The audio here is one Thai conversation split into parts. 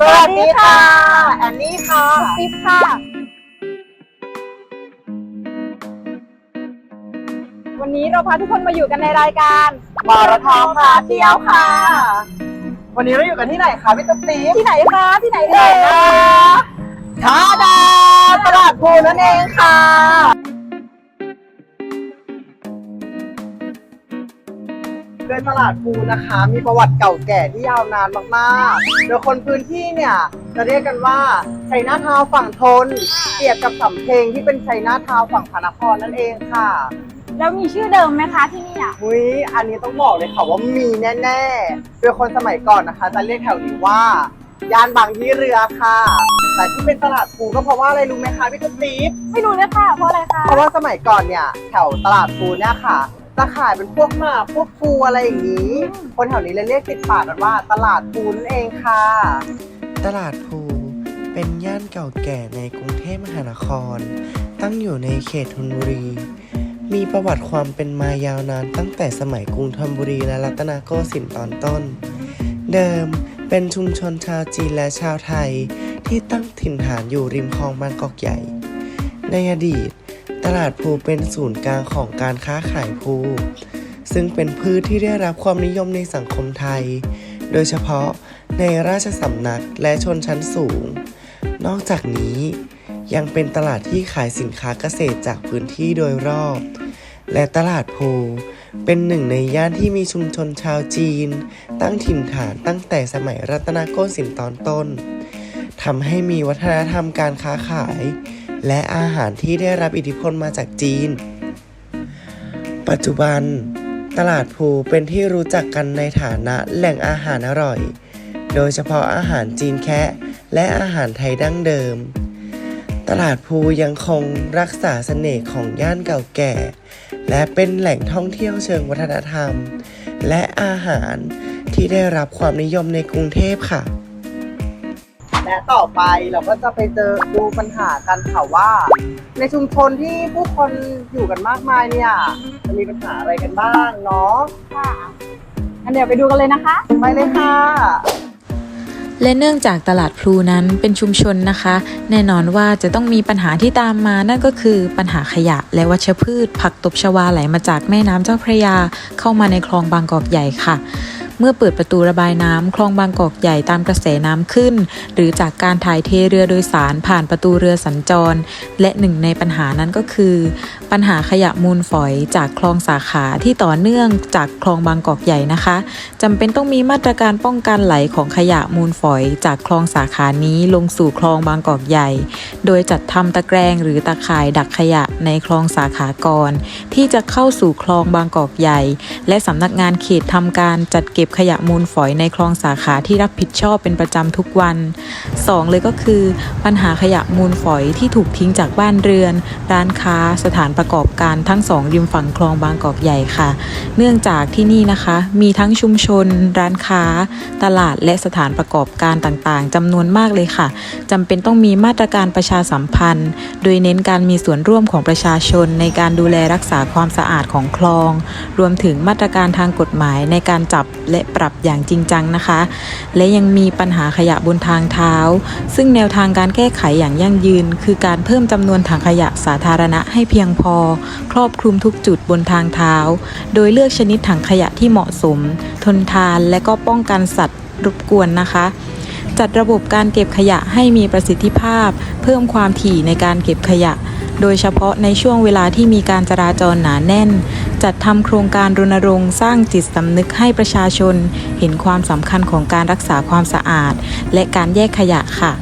สวัสดีค่ะ แอนนี่ค่ะปิ๊บค่ะ วันนี้เราพาทุกคนมาอยู่กันในรายการบอระทองพาเที่ยวค่ะ วันนี้เราอยู่กันที่ไหนคะพี่ตุ๊กติ๊บที่ไหนคะที่ไหนที่ไหนเอ่ยนะทาดาตลาดภูนั่นเองค่ะ โดยตลาดภูนะคะ มีประวัติเก่าแก่ที่ยาวนานมากๆ โดยคนพื้นที่เนี่ยจะเรียกกันว่าชัยนาทาวน์ฝั่งทนเปรียบกับสำเพ็งที่เป็นชัยนาทาวน์ฝั่งพระนครนั่นเองค่ะ แล้วมีชื่อเดิมไหมคะที่นี่อะ อุ้ยอันนี้ต้องบอกเลยค่ะว่ามีแน่ๆ โดยคนสมัยก่อนนะคะ จะเรียกแถวนี้ว่าย่านบางยี่เรือค่ะ แต่ที่เป็นตลาดภูก็เพราะว่าอะไรรู้ไหมคะพี่ตุ๊กติ๊บไม่รู้เลยค่ะเพราะอะไรคะ เพราะว่าสมัยก่อนเนี่ยแถวตลาดภูเนี่ยค่ะ จะขายเป็นพวกหมาพวกฟูอะไรอย่างนี้ คนแถวนี้เลยเรียกติดปากกันว่า ตลาดภูนั่นเองค่ะ ตลาดพูเป็นย่านเก่าแก่ในกรุงเทพมหานคร ตั้งอยู่ในเขตธนบุรี มีประวัติความเป็นมายาวนานตั้งแต่สมัยกรุงธนบุรีและรัตนโกสินทร์ตอนต้น เดิมเป็นชุมชนชาวจีนและชาวไทยที่ตั้งถิ่นฐานอยู่ริมคลองบางกอกใหญ่ ในอดีต ตลาดพลูเป็นศูนย์กลางของการค้าขายพลูซึ่งเป็นพืชที่ได้รับความนิยมในสังคมไทย โดยเฉพาะในราชสำนักและชนชั้นสูง นอกจากนี้ยังเป็นตลาดที่ขายสินค้าเกษตรจากพื้นที่โดยรอบ และตลาดโพเป็นหนึ่งในย่านที่มีชุมชนชาวจีน ตั้งถิ่นฐานตั้งแต่สมัยรัตนโกสินทร์ตอนต้นทำให้มีวัฒนธรรมการค้าขาย และอาหารที่ได้รับอิทธิพลมาจากจีน ปัจจุบัน ตลาดภูเป็นที่รู้จักกันในฐานะแหล่งอาหารอร่อย โดยเฉพาะอาหารจีนแคะและอาหารไทยดั้งเดิม ตลาดภูยังคงรักษาเสน่ห์ของย่านเก่าแก่ และเป็นแหล่งท่องเที่ยวเชิงวัฒนธรรม และอาหารที่ได้รับความนิยมในกรุงเทพค่ะ และต่อไปเราก็จะไปเจอดูปัญหากันค่ะว่า ในชุมชนที่ผู้คนอยู่กันมากมายเนี่ยจะมีปัญหาอะไรกันบ้างเนาะค่ะงั้นเดี๋ยวไปดูกันเลยนะคะไปเลยค่ะ และเนื่องจากตลาดพลูนั้นเป็นชุมชนนะคะ แน่นอนว่าจะต้องมีปัญหาที่ตามมานั่นก็คือปัญหาขยะและวัชพืช ผักตบชวาไหลมาจากแม่น้ำเจ้าพระยา เข้ามาในคลองบางกอกใหญ่ค่ะ เมื่อเปิดประตูระบายน้ำคลองบางกอกใหญ่ตามกระแสน้ำขึ้น หรือจากการถ่ายเทเรือโดยสารผ่านประตูเรือสัญจร และหนึ่งในปัญหานั้นก็คือ ปัญหาขยะมูลฝอยจากคลองสาขาที่ต่อเนื่องจากคลองบางกอกใหญ่นะคะจำเป็นต้องมีมาตรการป้องกันไหลของขยะมูลฝอย จากคลองสาขานี้ลงสู่คลองบางกอกใหญ่ โดยจัดทำตะแกรงหรือตะข่ายดักขยะในคลองสาขากรที่จะเข้าสู่คลองบางกอกใหญ่ และสำนักงานเขตทำการจัดเก็บขยะมูลฝอยในคลองสาขาที่รับผิดชอบเป็นประจำทุกวัน 2 เลยก็คือ ปัญหาขยะมูลฝอยที่ถูกทิ้งจากบ้านเรือน ร้านค้า สถานประกอบการทั้งสองริมฝั่งคลองบางกอกใหญ่ค่ะ เนื่องจากที่นี่นะคะ มีทั้งชุมชน ร้านค้า ตลาดและสถานประกอบการต่างๆจำนวนมากเลยค่ะจำเป็นต้องมีมาตรการประชาสัมพันธ์ โดยเน้นการมีส่วนร่วมของประชาชนในการดูแลรักษาความสะอาดของคลอง รวมถึงมาตรการทางกฎหมายในการจับและปรับอย่างจริงจังนะคะ และยังมีปัญหาขยะบนทางเท้า ซึ่งแนวทางการแก้ไขอย่างยั่งยืน คือการเพิ่มจำนวนถังขยะสาธารณะให้เพียงพอ ครอบคลุมทุกจุดบนทางเท้า โดยเลือกชนิดถังขยะที่เหมาะสม ทนทานและก็ป้องกันสัตว์รบกวนนะคะจัดระบบการเก็บขยะให้มีประสิทธิภาพ เพิ่มความถี่ในการเก็บขยะ โดยเฉพาะในช่วงเวลาที่มีการจราจรหนาแน่น จัดทำโครงการรณรงค์สร้างจิตสำนึกให้ประชาชน เห็นความสำคัญของการรักษาความสะอาด และการแยกขยะค่ะ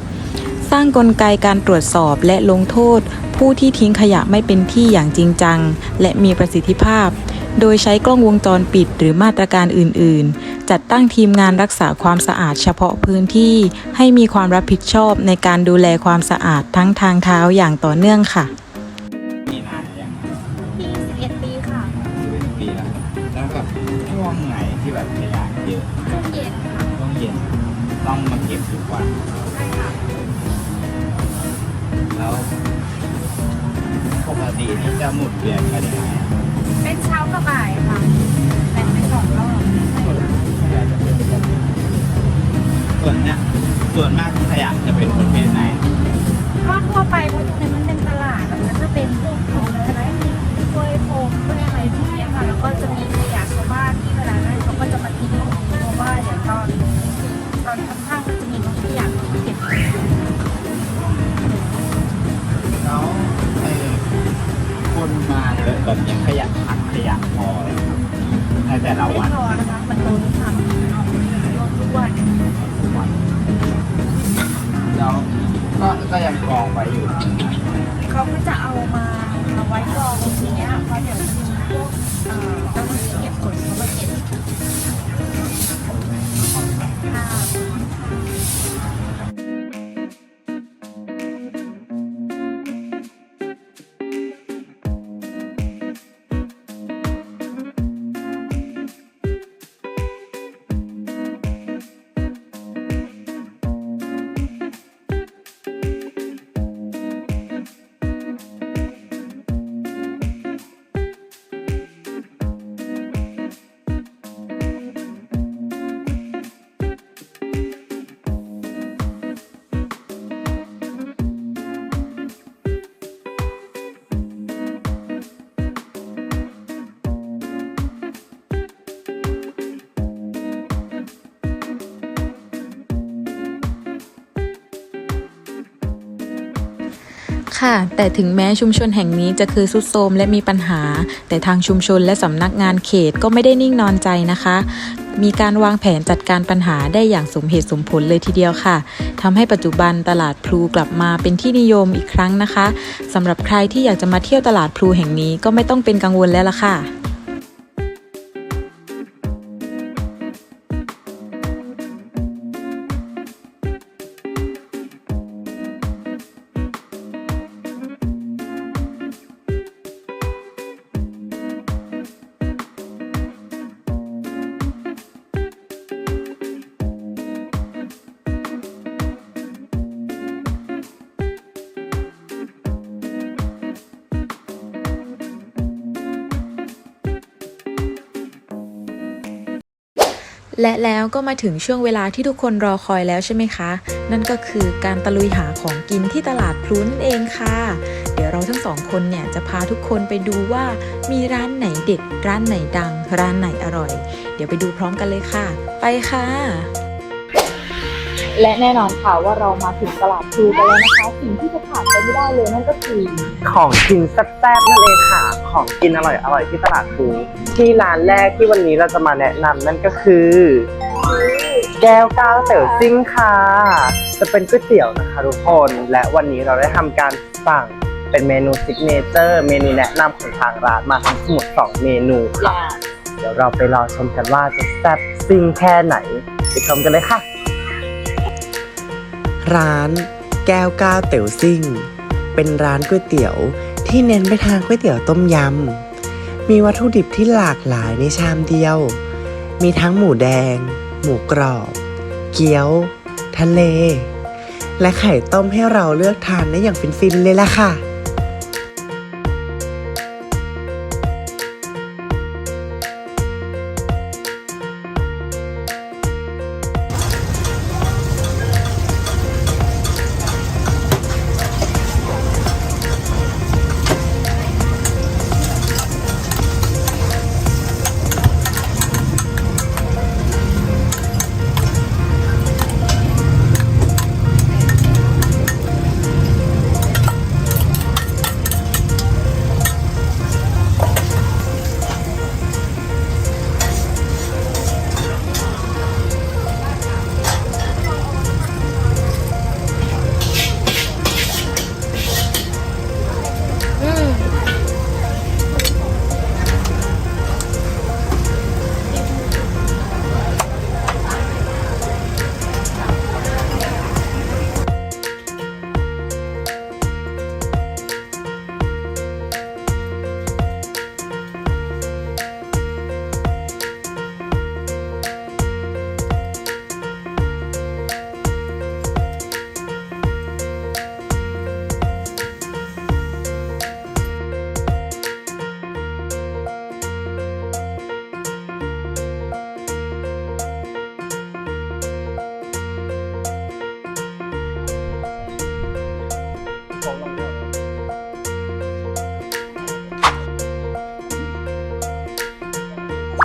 สร้างกลไกการตรวจสอบและลงโทษ ผู้ที่ทิ้งขยะไม่เป็นที่อย่างจริงจัง และมีประสิทธิภาพ โดยใช้กล้องวงจรปิดหรือมาตรการอื่น ๆ จัดตั้งทีมงานรักษาความสะอาดเฉพาะพื้นที่ ให้มีความรับผิดชอบในการดูแลความสะอาดทั้งทางเท้าอย่างต่อเนื่องค่ะ ต้องมาเก็บทุกวันใช่ค่ะแล้วปกตินี่จะหมุดเวียนกันยังไงอะเป็นเช้ากับบ่ายค่ะแบ่งเป็นสองรอบขยะจะเป็นแบบนี้ส่วนเนี้ยส่วนมากขยะจะเป็นประเภทไหนก็ทั่วไปเพราะตรงนี้มันเป็นตลาดแล้วมันจะเป็นพวกของอะไรกล้วยโฟมกล้วยอะไรพวกเนี้ยค่ะแล้วก็จะมี แบบยังขยะถังขยะพอเลยครับในแต่ละวัน ไม่พอนะคะมันโดนทำ ค่ะ แต่ถึงแม้ชุมชนแห่งนี้จะคือสุดโทมและมีปัญหา แต่ทางชุมชนและสำนักงานเขตก็ไม่ได้นิ่งนอนใจนะคะ มีการวางแผนจัดการปัญหาได้อย่างสมเหตุสมผลเลยทีเดียวค่ะทำให้ปัจจุบันตลาดพลูกลับมาเป็นที่นิยมอีกครั้งนะคะสำหรับใครที่อยากจะมาเที่ยวตลาดพลูแห่งนี้ก็ไม่ต้องเป็นกังวลแล้วล่ะค่ะ และแล้วก็มาถึงช่วงเวลาที่ทุกคนรอคอยแล้วใช่ไหมคะ นั่นก็คือการตะลุยหาของกินที่ตลาดพลุนเองค่ะ เดี๋ยวเราทั้งสองคนเนี่ยจะพาทุกคนไปดูว่ามีร้านไหนเด็ด ร้านไหนดัง ร้านไหนอร่อย เดี๋ยวไปดูพร้อมกันเลยค่ะ ไปค่ะ และแน่นอนค่ะว่าเรามาถึงตลาดพลูกันแล้วนะคะ สิ่งที่จะขาดไปไม่ได้เลยนั่นก็คือของกินแซ่บๆนั่นเองค่ะ ของกินอร่อยๆที่ตลาดภูที่ร้านแรกที่วันนี้เราจะมาแนะนำนั่นก็คือ แก้วก้าวเต๋อซิ่งค่ะ จะเป็นก๋วยเตี๋ยวนะคะทุกคน และวันนี้เราได้ทำการสั่งเป็นเมนูซิกเนเจอร์เมนูแนะนำของทางร้านมาทั้งหมด2เมนูค่ะ เดี๋ยวเราไปรอชมกันว่าจะแซ่บซิ่งแค่ไหนไปชมกันเลยค่ะ ร้านแก้วก้าวเต๋วซิ่ง เป็นร้านก๋วยเตี๋ยวที่เน้นไปทางก๋วยเตี๋ยวต้มยำ มีวัตถุดิบที่หลากหลายในชามเดียว มีทั้งหมูแดง หมูกรอบ เกี๊ยว ทะเล และไข่ต้มให้เราเลือกทานได้อย่างฟินๆเลยล่ะค่ะ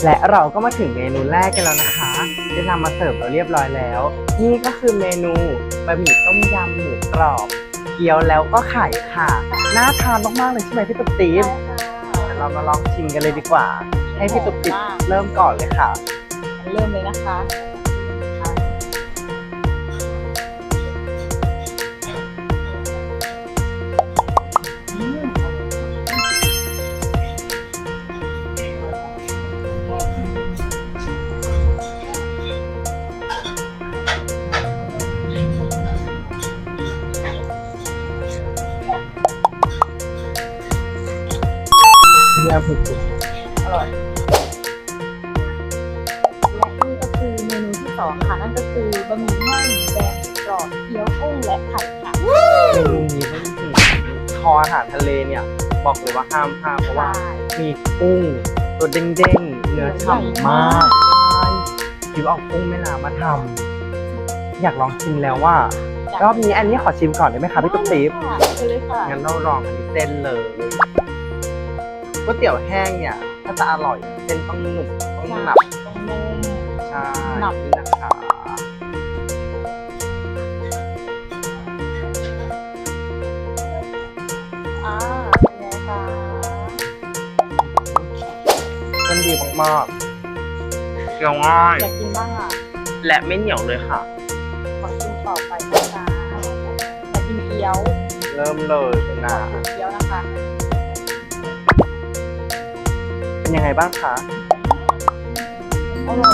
และเราก็มาถึงเมนูแรกกันแล้วนะคะได้นำมาเสิร์ฟเราเรียบร้อยแล้ว นี่ก็คือเมนูบะหมี่ต้มยำหมูกรอบเคี้ยวแล้วก็ไข่ค่ะน่าทานมากๆเลยใช่ไหมพี่ตุ๊กติ๊บเดี๋ยวเรามาลองชิมกันเลยดีกว่า ให้พี่ตุ๊กติ๊บเริ่มก่อนเลยค่ะ เริ่มเลยนะคะ บอกเลยว่าห้ามพลาดเพราะว่ามีกุ้งตัวเด้งๆเนื้อฉ่ำมากคิดว่าเอากุ้งแม่น้ำมาทำอยากลองชิมแล้วว่ารอบนี้อันนี้ขอชิมก่อนได้ไหมคะพี่ตุ๊กติ๊บค่ะไปเลยค่ะงั้นเราลองอันนี้เส้นเลยก๋วยเตี๋ยวแห้งเนี่ยถ้าจะอร่อยเส้นต้องหนุบต้องหนับตรงนุ่มใช่หนับนี่นะคะ มากๆเคี้ยวง่าย อยากกินบ้างอะ และไม่เหนียวเลยค่ะ ขอชิมต่อไปนะคะอยากกินเกี๊ยวเริ่มเลยคุณนาขอกินเกี๊ยวนะคะ เป็นยังไงบ้างคะอร่อย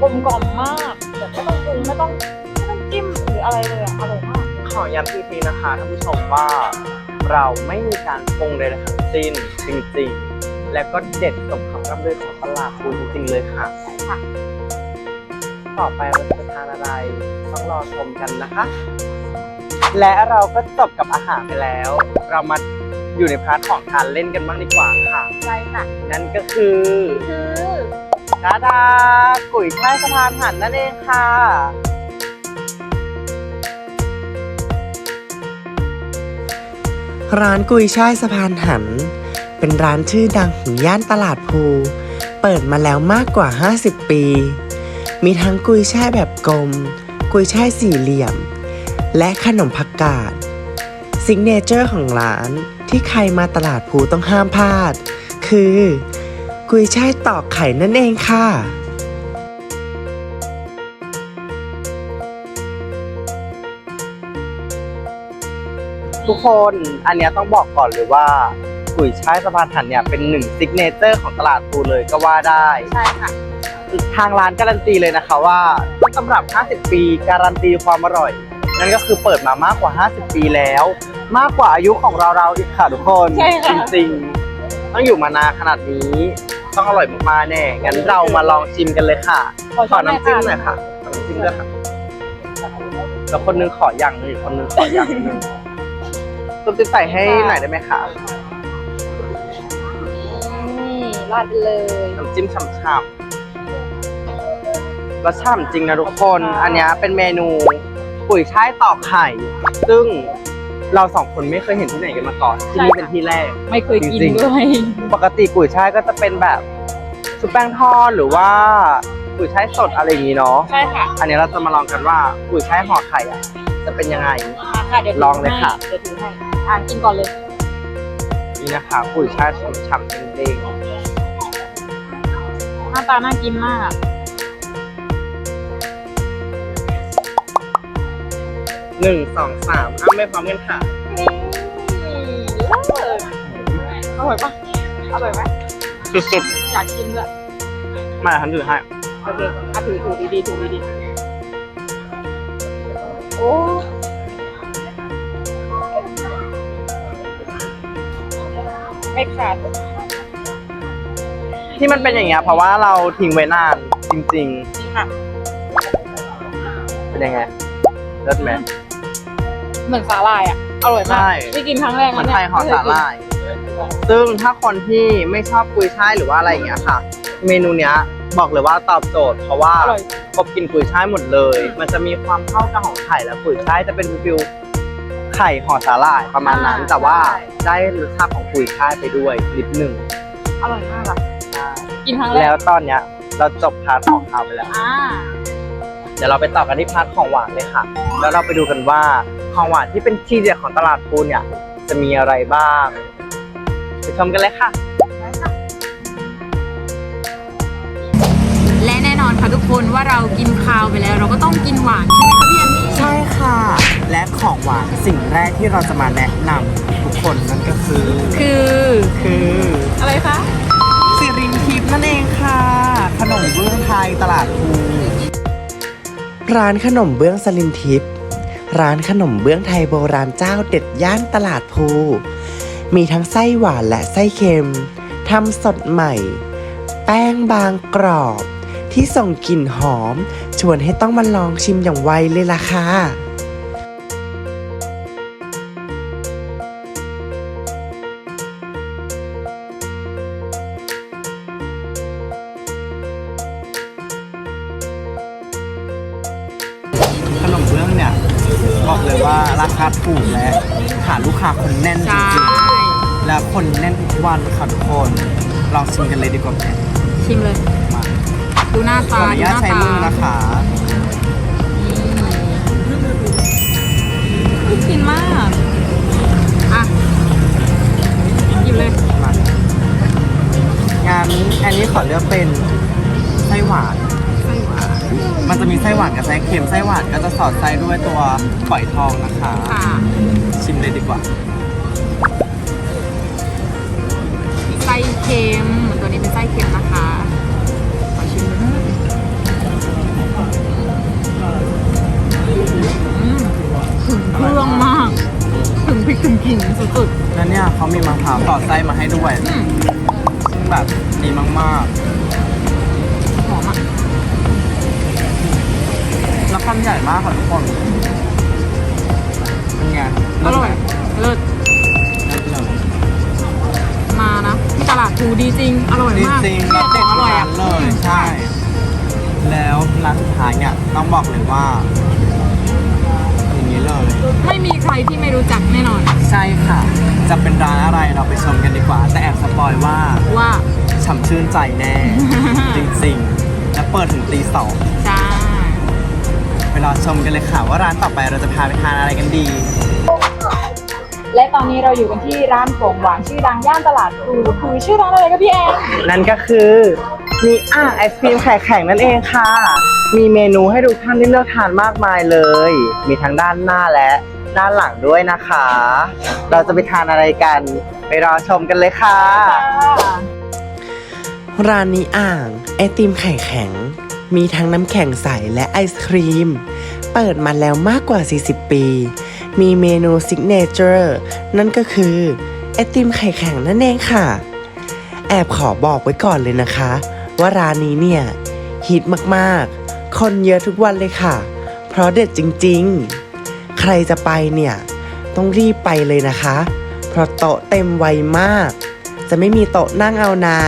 กลมกล่อมมากแบบไม่ต้องปรุงไม่ต้องไม่ต้องจิ้มหรืออะไรเลยอะอร่อยมาก ขอย้ำอีกทีนะคะท่านผู้ชมว่า เราไม่มีการปรุงใดๆทั้งสิ้นจริงๆ และก็เด็ดสมคำร่ำลือของตลาดปูจริงๆเลยค่ะค่ะ ต่อไปเราจะทานอะไรต้องรอชมกันนะคะ และเราก็จบกับอาหารไปแล้ว เรามาอยู่ในพาร์ทของทานเล่นกันบ้างดีกว่าค่ะ ใช่ค่ะ นั่นก็คือคือดาดากุ๋ยช่ายสะพานหันนั่นเองค่ะร้านกุยช่ายสะพานหัน เป็นร้านชื่อดังของย่านตลาดภู เปิดมาแล้วมากกว่า 50 ปี มีทั้งกุยช่ายแบบกลม กุยช่ายสี่เหลี่ยม และขนมผักกาดซิกเนเจอร์ของร้านที่ใครมาตลาดภูต้องห้ามพลาด คือ กุยช่ายตอกไข่นั่นเองค่ะทุกคนอันเนี้ยต้องบอกก่อนเลยว่า กุยช่ายสะพานหันเนี่ยเป็นหนึ่งซิกเนเจอร์ของตลาดภูเลยก็ว่าได้ ใช่ค่ะ ทางร้านการันตีเลยนะคะว่าต้นตำรับ 50 ปีการันตีความอร่อย นั่นก็คือเปิดมามากกว่า 50 ปีแล้ว มากกว่าอายุของเราเราๆอีกค่ะทุกคนใช่ค่ะจริงๆต้องอยู่มานานขนาดนี้ ต้องอร่อยมากๆแน่งั้นเรามาลองชิมกันเลยค่ะขอน้ำจิ้มหน่อยค่ะขอน้ำจิ้มด้วยค่ะ แล้วคนนึงขออย่างหนึงอีกคนนึงขออย่างหนึงตุ๊กติ๊บใส่ให้หน่อยได้ไหมคะนี่ ราดไปเลย น้ำจิ้มฉ่ำๆแล้วฉ่ำจริงนะทุกคน อันเนี้ยเป็นเมนูกุยช่ายตอกไข่ ซึ่งเราสองคนไม่เคยเห็นที่ไหนกันมาก่อน ที่นี่เป็นที่แรก ไม่เคยกินจริงๆ ด้วย ปกติกุยช่ายก็จะเป็นแบบชุบแป้งทอดหรือว่ากุยช่ายสดอะไรอย่างนี้เนาะ ใช่ค่ะอันนี้เราจะมาลองกันว่ากุยช่ายห่อไข่อะจะเป็นยังไง มาค่ะเดี๋ยวถืลองเลยค่ะให้เดี๋ยวถือให้อ่านกินก่อนเลย นี่นะคะกุยช่ายฉ่ำๆเด้ง หน้าตาน่ากินมากๆหนึ่งสองสามอ้าไม่พร้อมกันค่ะนี่เลิศอร่อยปะอร่อยไหมสุดอยากกินด้วยๆมาทันถือให้โอเคอะถือถือดีๆถือดีๆโอ้ไม่ขาด ที่มันเป็นอย่างเงี้ยเพราะว่าเราทิ้งไว้นานจริงนี่ค่ะๆ เป็นยังไงเลิศไหม เหมือนสาหร่ายอะ อร่อยมากใช่ที่กินครั้งแรกมันนะไทยห่อสาหร่าย ซึ่งถ้าคนที่ไม่ชอบกุยช่ายหรือว่าอะไรอย่างเงี้ยค่ะ เมนูเนี้ยบอกเลยว่าตอบโจทย์ เพราะว่าอร่อย ครบกินกุยช่ายหมดเลย มันจะมีความเข้ากันของไข่และกุยช่ายจะเป็นฟิลไข่ห่อสาหร่ายประมาณนั้นแต่ว่าได้รสชาติของกุยช่ายไปด้วยนิดหนึ่ง อร่อยมากอะ กินครั้งแรแล้กวตอนเนี้ย เราจบพาร์ทของข้าวไปแล้ว อ่า เดี๋ยวเราไปต่อกันที่พาร์ทของหวานเลยค่ะ แล้วเราไปดูกันว่าของหวานที่เป็นทีเด็ดของตลาดปูเนี่ย จะมีอะไรบ้าง ไปชมกันเลยค่ะ และแน่นอนค่ะทุกคนว่าเรากินคาวไปแล้ว เราก็ต้องกินหวานใช่ไหมคะพี่อันนี่ใช่ค่ะ และของหวานสิ่งแรกที่เราจะมาแนะนำทุกคนนั่นก็คือ คือ คือ อะไรคะสิริ นั่นเองค่ะ ขนมเบื้องไทยตลาดภูร้านขนมเบื้องสลินทิพย์ร้านขนมเบื้องไทยโบราณเจ้าเด็ดย่านตลาดภูมีทั้งไส้หวานและไส้เค็มทำสดใหม่ แป้งบางกรอบ ที่ส่งกลิ่นหอม ชวนให้ต้องมาลองชิมอย่างไวเลยล่ะค่ะ ฐานลูกค้าคนแน่นจใช่ริงๆ และคนแน่นทุกวันค่ะทุกคนลองชิมกันเลยดีกว่าไหมชิมเลย มาดูหน้าขอตาอนุญาตใช้มือนะคะน่ากินมาก อะหยิบเลย มางานอันนี้ขอเลือกเป็นไส้หวาน ไส้หวาน มันจะมีไส้หวานกับไส้เค็มไส้หวานก็จะสอดไส้ด้วยตัวฝอยทองนะคะ ค่ะ ชิมเลยดีกว่าไส้เค็มตัวนี้เป็นไส้เค็มนะคะขอชิมดูอืมถึงเครื่องมาก ถึงพริกถึงขิงสุดแล้วเนี่ยเขามีมะพร้าวสอดไส้มาให้ด้วยๆอืมซึ่งแบบดีมากหอมอะๆ แล้วคำใหญ่มากค่ะทุกคนเป็นไง อร่อย เลิศเลิศเลยมานะที่ตลาดภูดีจริง อร่อยจมากริงๆแล้วเด็ดอร่อยร้าอะนเลยใช่ แล้วร้านสุดท้ายเนี่ยต้องบอกเลยว่าอย่างนี้เลย ไม่มีใครที่ไม่รู้จักแน่นอน ใช่ค่ะ จะเป็นร้านอะไรเราไปชมกันดีกว่า แต่แอบสปอยว่าว่า ฉ่ำชื่นใจแน่ จริงๆ และเปิดถึงตีสองจ้า ไปรอชมกันเลยค่ะ ว่าร้านต่อไปเราจะพาไปทานอะไรกันดี และตอนนี้เราอยู่กันที่ร้านของหวานชื่อดังย่านตลาดพลูคือชื่อร้านอะไรคะพี่แอนนั่นก็คือมีอ่างไอศครีมไข่แข็งนั่นเองค่ะ มีเมนูให้ทุกท่านได้เลือกทานมากมายเลย มีทั้งด้านหน้าและด้านหลังด้วยนะคะ เราจะไปทานอะไรกัน ไปรอชมกันเลยค่ะ ร้านนี้อ่างไอติมไข่แข็ง มีทั้งน้ำแข็งใสและไอศครีม เปิดมาแล้วมากกว่า 40 ปี มีเมนูซิกเนเจอร์นั่นก็คือไอติมไข่แข็งนั่นเองค่ะ แอบขอบอกไว้ก่อนเลยนะคะ ว่าร้านนี้เนี่ยฮิตมากๆ คนเยอะทุกวันเลยค่ะ เพราะเด็ดจริงๆ ใครจะไปเนี่ย ต้องรีบไปเลยนะคะ เพราะโต๊ะเต็มไวมาก จะไม่มีโต๊ะนั่งเอานะ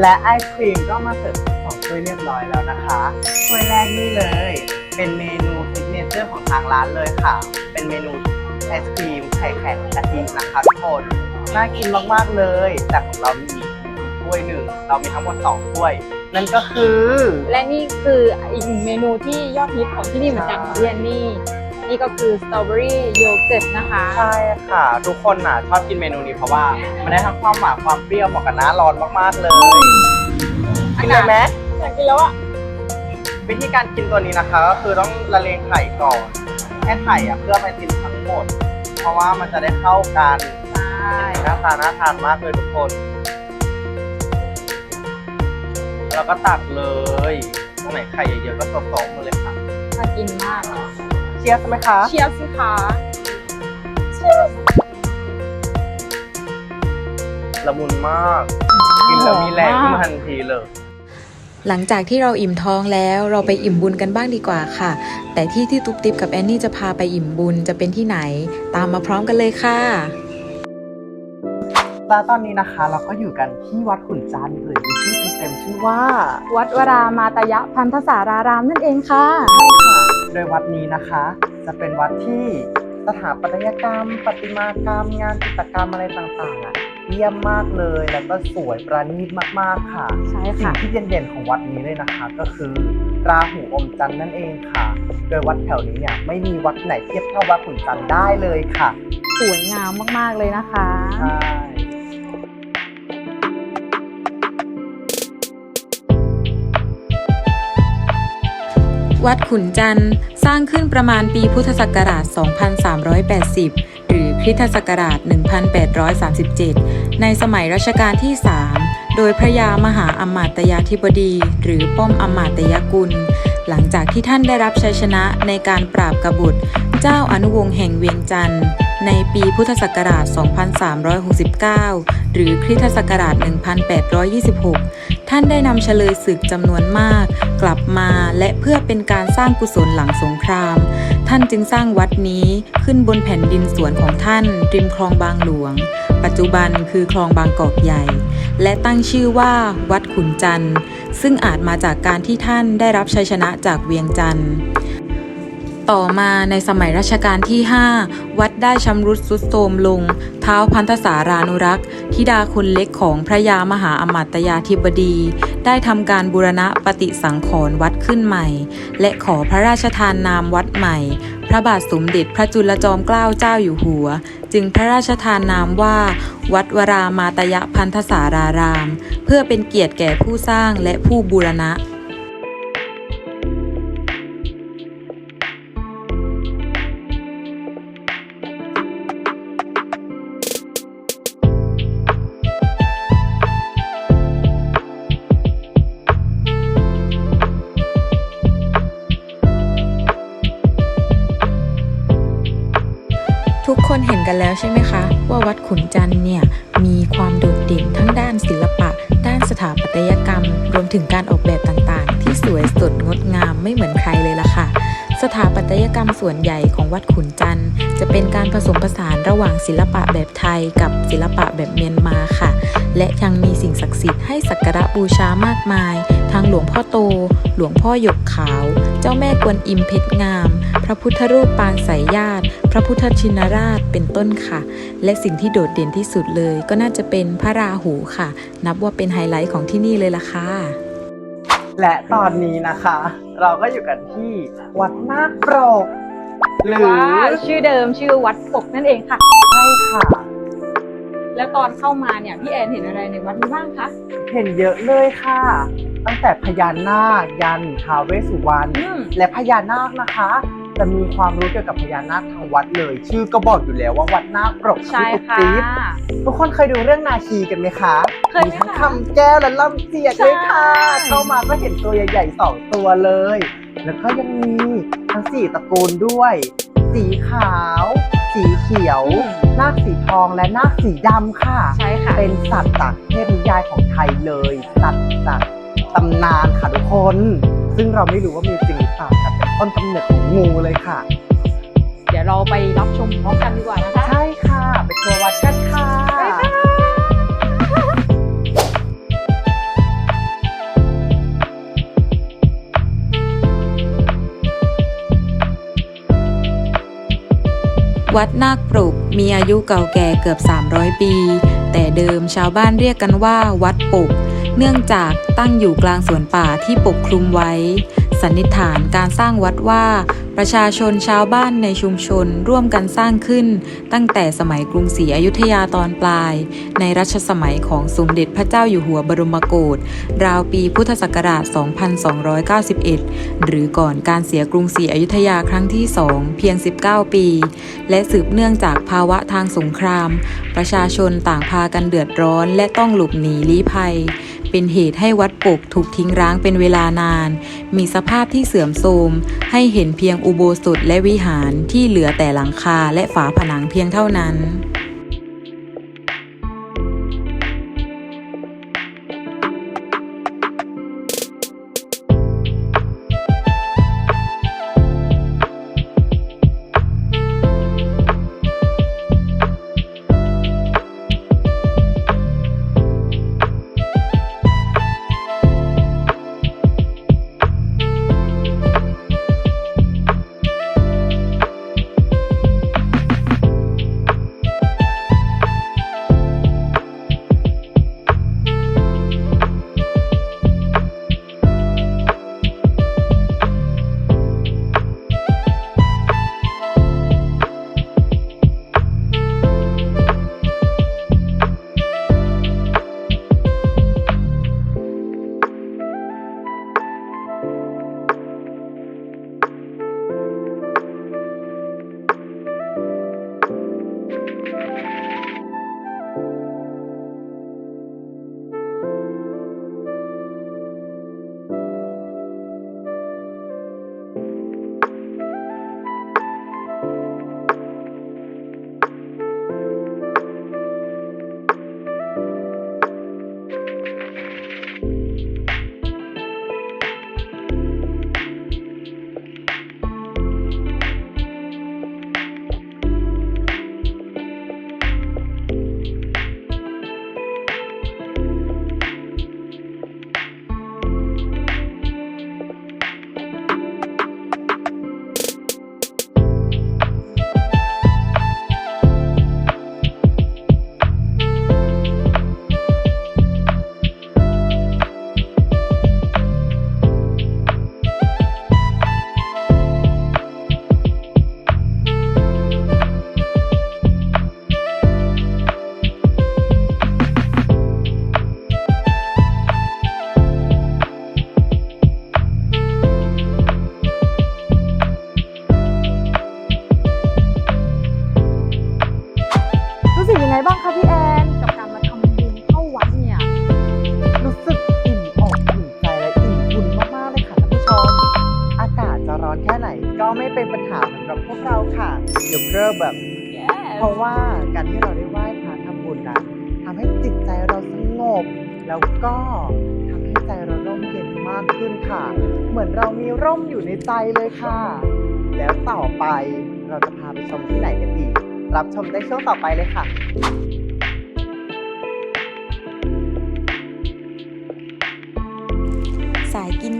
และไอศครีมก็มาเสิร์ฟ ถ้วยเรียบร้อยแล้วนะคะถ้วยแรกนี่เลย เป็นเมนูซิกเนเจอร์ของทางร้านเลยค่ะ เป็นเมนูไอศครีมไข่แข็งกะทินะคะทุกคนน่ากินมากๆเลย แต่ของเรามีอีกถ้วยหนึ่งเรามีทั้งหมดสองถ้วย นั่นก็คือ และนี่คืออีกหนึ่งเมนูที่ยอดฮิตของที่นี่เหมือนกันค่ะพี่แอนนี่ นี่ก็คือสตรอเบอรี่โยเกิร์ตนะคะ ใช่ค่ะ ทุกคนน่ะชอบกินเมนูนี้เพราะว่า มันได้ทั้งความหวานความเปรี้ยวเหมาะกับหน้าร้อนมากๆเลยกินได้ไหม อยากกินแล้วอะวิธีการกินตัวนี้นะคะก็คือต้องละเลงไข่ก่อนแค่ไข่อะเพื่อไปตินทั้งหมด เพราะว่ามันจะได้เข้ากันใช่หน้าตาน่าทานมากเลยทุกคน แล้วก็ตักเลยตรงไหนไข่เยอะๆก็โซะๆมาเลยค่ะน่ากินมากเชียร์ไหมคะเชียร์สิคะละมุนมาก กินแล้วมีแรงขึ้นมาทันทีเลย หลังจากที่เราอิ่มท้องแล้วเราไปอิ่มบุญกันบ้างดีกว่าค่ะ แต่ที่ที่ตุ๊บติ๊บกับแอนนี่จะพาไปอิ่มบุญจะเป็นที่ไหน ตามมาพร้อมกันเลยค่ะแล้วตอนนี้นะคะเราก็อยู่กันที่วัดขุนจันทร์หรือที่เต็มๆชื่อว่า วัดวรามาตยะพันธสารารามนั่นเองค่ะใช่ค่ะ โดยวัดนี้นะคะ จะเป็นวัดที่สถาปัตยกรรมประติมากรรม งานจิตรกรรมอะไรต่างๆอะ เยี่ยมมากเลย แล้วก็สวยประณีตมากๆค่ะ ใช่สิ่ค่ะ งที่เด่นๆของวัดนี้เลยนะคะ ก็คือราหูอมจันทร์นั่นเองค่ะ โดยวัดแถวนี้เนี่ยไม่มีวัดไหนเทียบเท่าวัดขุนจันทร์ได้เลยค่ะสวยงามมากๆเลยนะคะ ใช่วัดขุนจันทร์สร้างขึ้นประมาณปีพุทธศักราช 2380 หรือคริสตศักราช 1837 ในสมัยรัชกาลที่ 3 โดยพระยามหาอมาตยาธิบดี หรือป้อมอมาตยกุล หลังจากที่ท่านได้รับชัยชนะในการปราบกบฏเจ้าอนุวงศ์แห่งเวียงจันทร์ในปีพุทธศักราช 2369 หรือคริสตศักราช 1826 ท่านได้นำเฉลยศึกจำนวนมาก กลับมาและเพื่อเป็นการสร้างกุศลหลังสงคราม ท่านจึงสร้างวัดนี้ขึ้นบนแผ่นดินสวนของท่านริมคลองบางหลวง ปัจจุบันคือคลองบางกอกใหญ่ และตั้งชื่อว่าวัดขุนจันทร์ ซึ่งอาจมาจากการที่ท่านได้รับชัยชนะจากเวียงจันทร์ ต่อมาในสมัยรัชกาลที่ 5 วัดได้ชำรุดทรุดโทรมลง เท้าพันธสารานุรักษ์ธิดาคนเล็กของพระยามหาอมาตยาธิบดี ได้ทำการบูรณะปฏิสังขรณ์วัดขึ้นใหม่ และขอพระราชทานนามวัดใหม่ พระบาทสมเด็จพระจุลจอมเกล้าเจ้าอยู่หัว จึงพระราชทานนามว่า วัดวรามาตยพันธสาราราม เพื่อเป็นเกียรติแก่ผู้สร้างและผู้บูรณะ ดขุนจันทร์เนี่ยมีความโดดเด่นทั้งด้านศิลปะ ด้านสถาปัตยกรรม รวมถึงการออกแบบต่างๆ ที่สวยสดงดงามไม่เหมือนใครเลยล่ะค่ะ สถาปัตยกรรมส่วนใหญ่ของวัดขุนจันทร์ จะเป็นการผสมผสานระหว่างศิลปะแบบไทยกับศิลปะแบบเมียนมาค่ะ และยังมีสิ่งศักดิ์สิทธิ์ให้สักการะบูชามากมาย ทั้งหลวงพ่อโต หลวงพ่อหยกขาว เจ้าแม่กวนอิมเพชรงาม พระพุทธรูปปางสายญาติ พระพุทธชินราชเป็นต้นค่ะ และสิ่งที่โดดเด่นที่สุดเลย ก็น่าจะเป็นพระราหูค่ะ นับว่าเป็นไฮไลท์ของที่นี่เลยล่ะค่ะและตอนนี้นะคะ เราก็อยู่กันที่วัดนาคปรกหรือว่าชื่อเดิมชื่อวัดปกนั่นเองค่ะ ใช่ค่ะ แล้วตอนเข้ามาเนี่ยพี่แอนเห็นอะไรในวัดนี้บ้างคะเห็นเยอะเลยค่ะ ตั้งแต่พญานาคยันท้าวเวสสุวรรณอืมและพญานาคนะคะ จะมีความรู้เกี่ยวกับพญานาคทางวัดเลย ชื่อก็บอกอยู่แล้วว่าวัดนาคปรกใช่ที่ตุ๊กค่ะติ๊บทุกคนเคยดูเรื่องนาคีกันไหมคะเคยมีค่ะทั้งคำแก้วและล่ำเจียดด้วยค่ะใช่ เข้ามาก็เห็นตัวใหญ่ๆสองตัวเลย แล้วก็ยังมีทั้งสี่ตระกูลด้วย สีขาวสี เขียวอืมนาคสีทองและนาคสีดำค่ะ ใช่ค่ะ เป็นสัตว์จากเทพนิยายของไทยเลย สัตว์จากตำนานค่ะทุกคน ซึ่งเราไม่รู้ว่ามีจริงหรือเปล่าแต่เป็นต้นกำเนิดของงูเลยค่ะ เดี๋ยวเราไปรับชมพร้อมกันดีกว่านะคะ ใช่ค่ะ ไปทัวร์วัดกันค่ะ วัดนาคปรุกมีอายุเก่าแก่เกือบ 300 ปี แต่เดิมชาวบ้านเรียกกันว่าวัดปุก เนื่องจากตั้งอยู่กลางสวนป่าที่ปกคลุมไว้ สันนิษฐานการสร้างวัดว่า ประชาชนชาวบ้านในชุมชนร่วมกันสร้างขึ้น ตั้งแต่สมัยกรุงศรีอยุธยาตอนปลาย ในรัชสมัยของสมเด็จพระเจ้าอยู่หัวบรมโกศราวปีพุทธศักราช 2291 หรือก่อนการเสียกรุงศรีอยุธยาครั้งที่สองเพียง 19 ปี และสืบเนื่องจากภาวะทางสงคราม ประชาชนต่างพากันเดือดร้อนและต้องหลบหนีลี้ภัย เป็นเหตุให้วัดปกถูกทิ้งร้างเป็นเวลานาน มีสภาพที่เสื่อมโทรม ให้เห็นเพียงอุโบสถและวิหารที่เหลือแต่หลังคาและฝาผนังเพียงเท่านั้น ไม่เป็นปัญหาสำหรับพวกเราค่ะเดี๋ยวเริ่มแบบ เพราะว่าการที่เราได้ไหว้พระทำบุญนะทำให้จิตใจเราสงบ แล้วก็ทำให้ใจเราร่มเย็นมากขึ้นค่ะ เหมือนเรามีร่มอยู่ในใจเลยค่ะ แล้วต่อไปเราจะพาไปชมที่ไหนกันอีก รับชมได้ช่วงต่อไปเลยค่ะ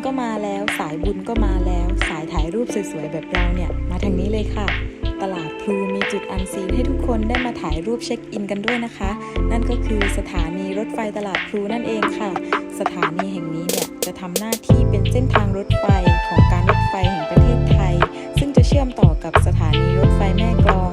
ก็มาแล้ว สายบุญก็มาแล้ว สายถ่ายรูปสวยๆแบบเราเนี่ย มาทางนี้เลยค่ะ ตลาดพลูมีจุดอันซีนให้ทุกคนได้มาถ่ายรูปเช็คอินกันด้วยนะคะ นั่นก็คือสถานีรถไฟตลาดพลูนั่นเองค่ะ สถานีแห่งนี้เนี่ยจะทำหน้าที่เป็นเส้นทางรถไฟของการรถไฟแห่งประเทศไทย ซึ่งจะเชื่อมต่อกับสถานีรถไฟแม่กลอง